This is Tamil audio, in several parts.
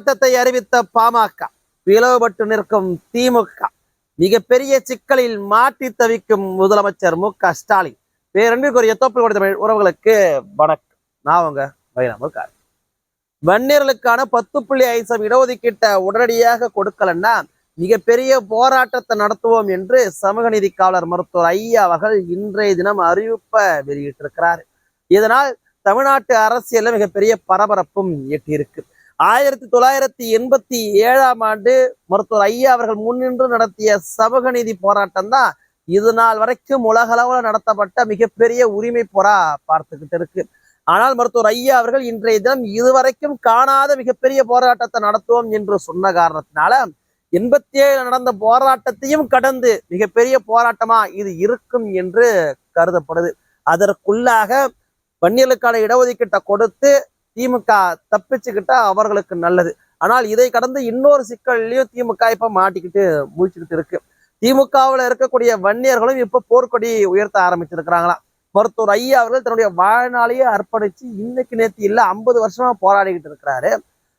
போராட்டத்தை அறிவித்த பாமக பிளவுபட்டு நிற்கும் திமுக மிகப்பெரிய சிக்கலில் மாட்டி தவிக்கும் முதலமைச்சர் மு க ஸ்டாலின். பேரன்பிற்குரிய தோப்பில் கொடுத்த உறவுகளுக்கு வணக்கம். நான் உங்க வைரமுகார் வன்னியர்களுக்கான பத்து புள்ளி ஐந்து சதவீதம் இடஒதுக்கீட்டை உடனடியாக கொடுக்கலன்னா மிகப்பெரிய போராட்டத்தை நடத்துவோம் என்று சமூக நீதி காவலர் மருத்துவர் ஐயா அவர்கள் இன்றைய தினம் அறிவிப்பை வெளியிட்டிருக்கிறார். இதனால் தமிழ்நாட்டு அரசியல்ல மிகப்பெரிய பரபரப்பும் எட்டியிருக்கு. ஆயிரத்தி தொள்ளாயிரத்தி எண்பத்தி ஏழாம் ஆண்டு மருத்துவர் ஐயா அவர்கள் முன்னின்று நடத்திய சமூக நீதி போராட்டம் தான் இது நாள் வரைக்கும் உலகளவில் நடத்தப்பட்ட மிகப்பெரிய உரிமை போரா பார்த்துக்கிட்டு இருக்கு. ஆனால் மருத்துவர் ஐயா அவர்கள் இன்றைய தினம் இதுவரைக்கும் காணாத மிகப்பெரிய போராட்டத்தை நடத்துவோம் என்று சொன்ன காரணத்தினால எண்பத்தி ஏழு நடந்த போராட்டத்தையும் கடந்து மிகப்பெரிய போராட்டமா இது இருக்கும் என்று கருதப்படுது. அதற்குள்ளாக வன்னியர்களுக்கான இடஒதுக்கீட்டை கொடுத்து திமுக தப்பிச்சுக்கிட்டா அவர்களுக்கு நல்லது. ஆனால் இதை கடந்து இன்னொரு சிக்கல்லையும் திமுக இப்ப மாட்டிக்கிட்டு முடிச்சுக்கிட்டு இருக்கு. திமுகவில் இருக்கக்கூடிய வன்னியர்களும் இப்ப போர்க்கொடி உயர்த்த ஆரம்பிச்சிருக்கிறாங்களாம். மருத்துவர் ஐயா அவர்கள் தன்னுடைய வாழ்நாளையே அர்ப்பணிச்சு இன்னைக்கு நேற்று இல்ல ஐம்பது வருஷமா போராடிக்கிட்டு இருக்கிறாரு.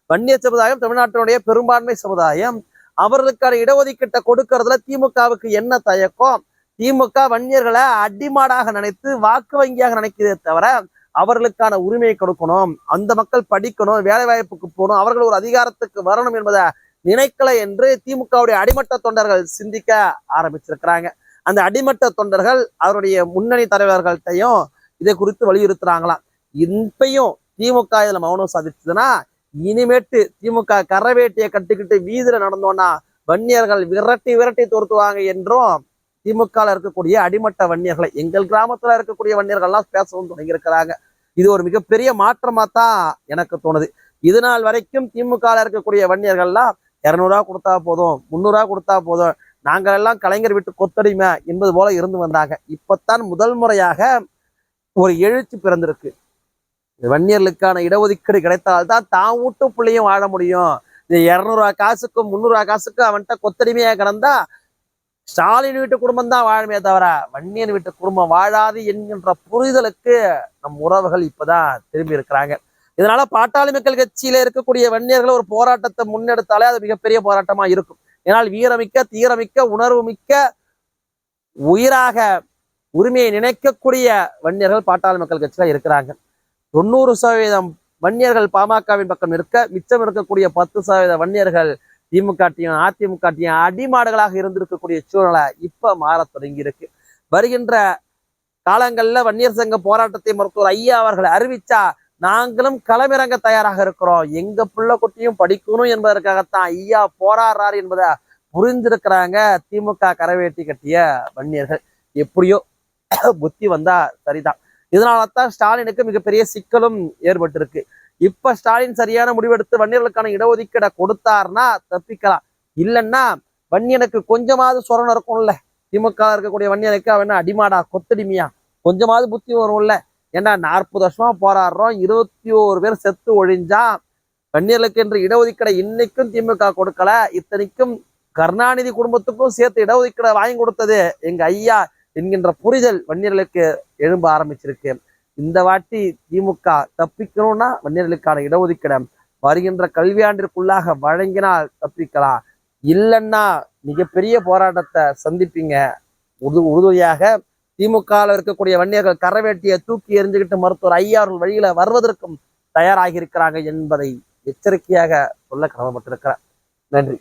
வன்னிய சமுதாயம் தமிழ்நாட்டினுடைய பெரும்பான்மை சமுதாயம் அவர்களுக்கான இடஒதுக்கீட்டை கொடுக்கறதுல திமுகவுக்கு என்ன தயக்கம்? திமுக வன்னியர்களை அடிமாடாக நினைத்து வாக்கு வங்கியாக நினைக்கிறதே தவிர அவர்களுக்கான உரிமையை கொடுக்கணும். அந்த மக்கள் படிக்கணும் வேலை வாய்ப்புக்கு போகணும். அவர்கள் ஒரு அதிகாரத்துக்கு வரணும் என்பதை நினைக்கலை என்று திமுகவுடைய அடிமட்ட தொண்டர்கள் சிந்திக்க ஆரம்பிச்சிருக்கிறாங்க. அந்த அடிமட்ட தொண்டர்கள் அவருடைய முன்னணி தலைவர்கள்ட்டையும் இதை குறித்து வலியுறுத்துறாங்களாம். இப்பையும் திமுக இதுல மௌனம் சாதிச்சதுன்னா இனிமேட்டு திமுக கரவேட்டியை கட்டிக்கிட்டு வீதியில நடந்தோன்னா வன்னியர்கள் விரட்டி விரட்டி துரத்துவாங்க என்றும் திமுக இருக்கக்கூடிய அடிமட்ட வன்னியர்களை எங்கள் கிராமத்துல இருக்கக்கூடிய வன்னியர்கள்லாம் பேசவும் தொடங்கியிருக்கிறாங்க. இது ஒரு மிகப்பெரிய மாற்றமா தான் எனக்கு தோணுது. இது நாள் வரைக்கும் திமுக இருக்கக்கூடிய வன்னியர்கள்லாம் இரநூறுவா கொடுத்தா போதும் முந்நூறுரூவா கொடுத்தா போதும். நாங்கள் எல்லாம் கலைஞர் விட்டு கொத்தடிமை என்பது போல இருந்து வந்தாங்க. இப்பத்தான் முதல் முறையாக ஒரு எழுச்சி பிறந்திருக்கு. வன்னியர்களுக்கான இடஒதுக்கீடு கிடைத்தால்தான் தான் வீட்டு பிள்ளையும் வாழ முடியும். இந்த இரநூறுவா காசுக்கும் முந்நூறுவா காசுக்கும் அவன்கிட்ட கொத்தடிமையா கிடந்தா ஸ்டாலின் வீட்டு குடும்பம் தான் வாழுமே தவிர வன்னியன் வீட்டு குடும்பம் வாழாது என்கின்ற புரிதலுக்கு நம் உறவுகள் இப்பதான் திரும்பி இருக்கிறாங்க. இதனால பாட்டாளி மக்கள் கட்சியில இருக்கக்கூடிய வன்னியர்கள் ஒரு போராட்டத்தை முன்னெடுத்தாலே அது மிகப்பெரிய போராட்டமா இருக்கும். ஏனால் வீரமிக்க தீரமிக்க உணர்வு மிக்க உயிராக உரிமையை நினைக்கக்கூடிய வன்னியர்கள் பாட்டாளி மக்கள் கட்சியில இருக்கிறாங்க. தொண்ணூறு சதவீதம் வன்னியர்கள் பாமகவின் பக்கம் இருக்க மிச்சம் இருக்கக்கூடிய பத்து சதவீத வன்னியர்கள் திமுகட்டையும் அதிமுகட்டையும் அடிமாடுகளாக இருந்திருக்கக்கூடிய சூழ்நிலை இப்ப மாறத் தொடங்கி இருக்கு வருகின்ற காலங்கள்ல வன்னியர் சங்க போராட்டத்தை மருத்துவர் ஐயா அவர்கள் அறிவிச்சா நாங்களும் களமிறங்க தயாராக இருக்கிறோம். எங்க பிள்ளை குட்டியும் படிக்கணும் என்பதற்காகத்தான் ஐயா போராடுறாரு என்பதை புரிஞ்சிருக்கிறாங்க திமுக கரவேட்டி கட்டிய வன்னியர்கள். எப்படியோ புத்தி வந்தா சரிதான். இதனால தான் ஸ்டாலினுக்கு மிகப்பெரிய சிக்கலும் ஏற்பட்டிருக்கு. இப்ப ஸ்டாலின் சரியான முடிவெடுத்து வன்னியர்களுக்கான இடஒதுக்கீடை கொடுத்தாருன்னா தப்பிக்கலாம். இல்லைன்னா வன்னியனுக்கு கொஞ்சமாவது சொரணம் இருக்கும்ல திமுக இருக்கக்கூடிய வன்னியனுக்கு அவன் அடிமாடா கொத்தடிமையா? கொஞ்சமாவது புத்தி வரும்ல. ஏன்னா நாற்பது வருஷமா போராடுறோம் இருபத்தி ஓரு பேர் செத்து ஒழிஞ்சா வன்னியர்களுக்கு என்று இடஒதுக்கீடை இன்னைக்கும் திமுக கொடுக்கல. இத்தனைக்கும் கருணாநிதி குடும்பத்துக்கும் சேர்த்து இடஒதுக்கீடை வாங்கி கொடுத்தது எங்க ஐயா என்கின்ற புரிதல் வன்னியர்களுக்கு எழும்ப ஆரம்பிச்சிருக்கு. இந்த வாட்டி திமுக தப்பிக்கணும்னா வன்னியர்களுக்கான இடஒதுக்கீடு வருகின்ற கல்வியாண்டிற்குள்ளாக வழங்கினால் தப்பிக்கலாம். இல்லைன்னா மிகப்பெரிய போராட்டத்தை சந்திப்பீங்க. உறு உறுதியாக திமுகவில் இருக்கக்கூடிய வன்னியர்கள் கரவேட்டியை தூக்கி எறிஞ்சுக்கிட்டு மருத்துவர் ஐயா வழியில வருவதற்கும் தயாராகி இருக்கிறாங்க என்பதை எச்சரிக்கையாக சொல்ல கடமைப்பட்டிருக்கிறேன் நன்றி.